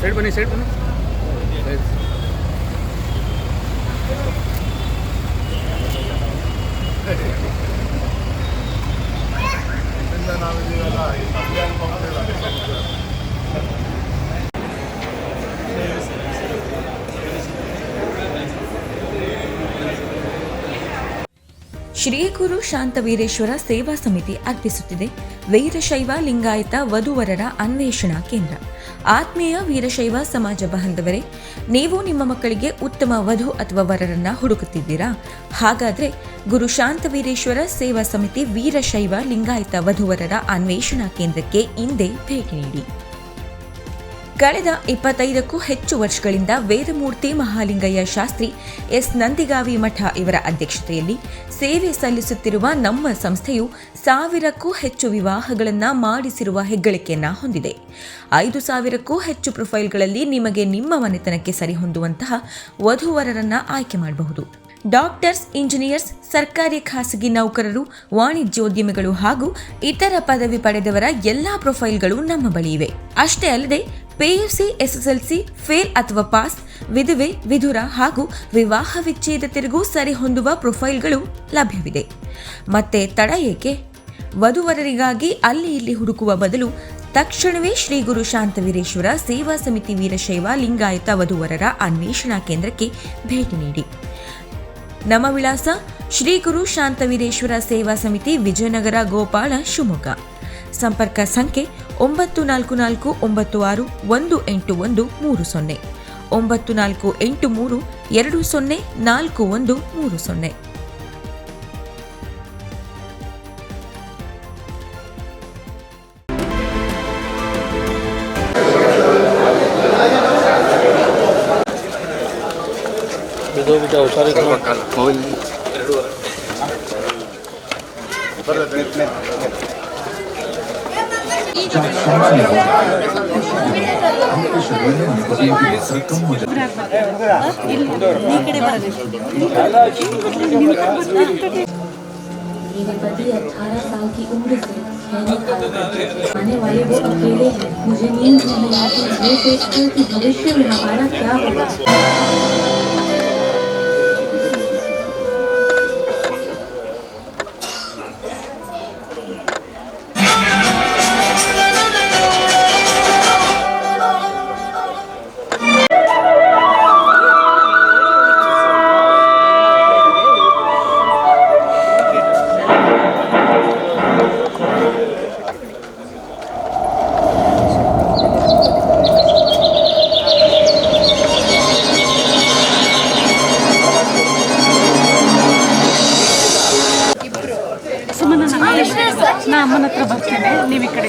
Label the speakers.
Speaker 1: Set बने set बने Thank you.
Speaker 2: Shri ಗುರು ಶಾಂತವೀರೇಶ್ವರ ಸೇವಾ ಸಮಿತಿ ಅರ್ಪಿಸುತ್ತಿದೆ ವೀರಶೈವ ಲಿಂಗಾಯತ ವಧುವರರ ಅನ್ವೇಷಣಾ ಕೇಂದ್ರ. ಆತ್ಮೀಯ ವೀರಶೈವ ಸಮಾಜ ಬಾಂಧವರೇ, ನೀವು ನಿಮ್ಮ ಮಕ್ಕಳಿಗೆ ಉತ್ತಮ ವಧು ಅಥವಾ ವರರನ್ನ ಹುಡುಕುತ್ತಿದ್ದೀರಾ? ಹಾಗಾದ್ರೆ ಗುರು ಶಾಂತವೀರೇಶ್ವರ ಸೇವಾ ಸಮಿತಿ ವೀರಶೈವ ಲಿಂಗಾಯತ ವಧುವರರ ಅನ್ವೇಷಣಾ ಕೇಂದ್ರಕ್ಕೆ ಹಿಂದೆ ಭೇಟಿ ನೀಡಿ. ಕಳೆದ ಇಪ್ಪತ್ತೈದಕ್ಕೂ ಹೆಚ್ಚು ವರ್ಷಗಳಿಂದ ವೇದಮೂರ್ತಿ ಮಹಾಲಿಂಗಯ್ಯ ಶಾಸ್ತ್ರಿ ಎಸ್. ನಂದಿಗಾವಿ ಮಠ ಇವರ ಅಧ್ಯಕ್ಷತೆಯಲ್ಲಿ ಸೇವೆ ಸಲ್ಲಿಸುತ್ತಿರುವ ನಮ್ಮ ಸಂಸ್ಥೆಯು ಸಾವಿರಕ್ಕೂ ಹೆಚ್ಚು ವಿವಾಹಗಳನ್ನು ಮಾಡಿಸಿರುವ ಹೆಗ್ಗಳಿಕೆಯನ್ನು ಹೊಂದಿದೆ. ಐದು ಸಾವಿರಕ್ಕೂ ಹೆಚ್ಚು ಪ್ರೊಫೈಲ್ಗಳಲ್ಲಿ ನಿಮಗೆ ನಿಮ್ಮ ಮನೆತನಕ್ಕೆ ಸರಿಹೊಂದುವಂತಹ ವಧುವರರನ್ನು ಆಯ್ಕೆ ಮಾಡಬಹುದು. ಡಾಕ್ಟರ್ಸ್, ಇಂಜಿನಿಯರ್ಸ್, ಸರ್ಕಾರಿ ಖಾಸಗಿ ನೌಕರರು, ವಾಣಿಜ್ಯೋದ್ಯಮಿಗಳು ಹಾಗೂ ಇತರ ಪದವಿ ಪಡೆದವರ ಎಲ್ಲಾ ಪ್ರೊಫೈಲ್ಗಳು ನಮ್ಮ ಬಳಿ ಇವೆ. ಅಷ್ಟೇ ಅಲ್ಲದೆ ಪಿಯುಸಿ ಎಸ್ಎಸ್ಎಲ್ಸಿ ಫೇಲ್ ಅಥವಾ ಪಾಸ್, ವಿಧವೆ, ವಿಧುರ ಹಾಗೂ ವಿವಾಹ ವಿಚ್ಛೇದಿತರಿಗೂ ಸರಿಹೊಂದುವ ಪ್ರೊಫೈಲ್ಗಳು ಲಭ್ಯವಿದೆ. ಮತ್ತೆ ತಡ ಏಕೆ? ವಧುವರರಿಗಾಗಿ ಅಲ್ಲಿ ಇಲ್ಲಿ ಹುಡುಕುವ ಬದಲು ತಕ್ಷಣವೇ ಶ್ರೀ ಗುರು ಶಾಂತವೀರೇಶ್ವರ ಸೇವಾ ಸಮಿತಿ ವೀರಶೈವ ಲಿಂಗಾಯತ ವಧುವರರ ಅನ್ವೇಷಣಾ ಕೇಂದ್ರಕ್ಕೆ ಭೇಟಿ ನೀಡಿ. ನಮ್ಮ ವಿಳಾಸ ಶ್ರೀ ಗುರು ಶಾಂತವೀರೇಶ್ವರ ಸೇವಾ ಸಮಿತಿ ವಿಜಯನಗರ ಗೋಪಾಲ ಶಿವಮೊಗ್ಗ. ಸಂಪರ್ಕ ಸಂಖ್ಯೆ ಒಂಬತ್ತು ನಾಲ್ಕು ನಾಲ್ಕು ಒಂಬತ್ತು ಆರು ಒಂದು ಎಂಟು ಒಂದು ಮೂರು ಸೊನ್ನೆ. ಒಂಬತ್ತು ನಾಲ್ಕು ಎಂಟು ಮೂರು ಎರಡು ಸೊನ್ನೆ ನಾಲ್ಕು ಒಂದು ಮೂರು ಸೊನ್ನೆ.
Speaker 1: ಹುಷಾರಿ
Speaker 3: मेरे पति 18 साल की उम्र से आने वाले वो अकेले हैं मुझे नींद नहीं आती भविष्य में हमारा क्या होगा।
Speaker 4: ಅಮ್ಮನ ಹತ್ರ ಬರ್ತೇನೆ. ನೀವು ಈ ಕಡೆ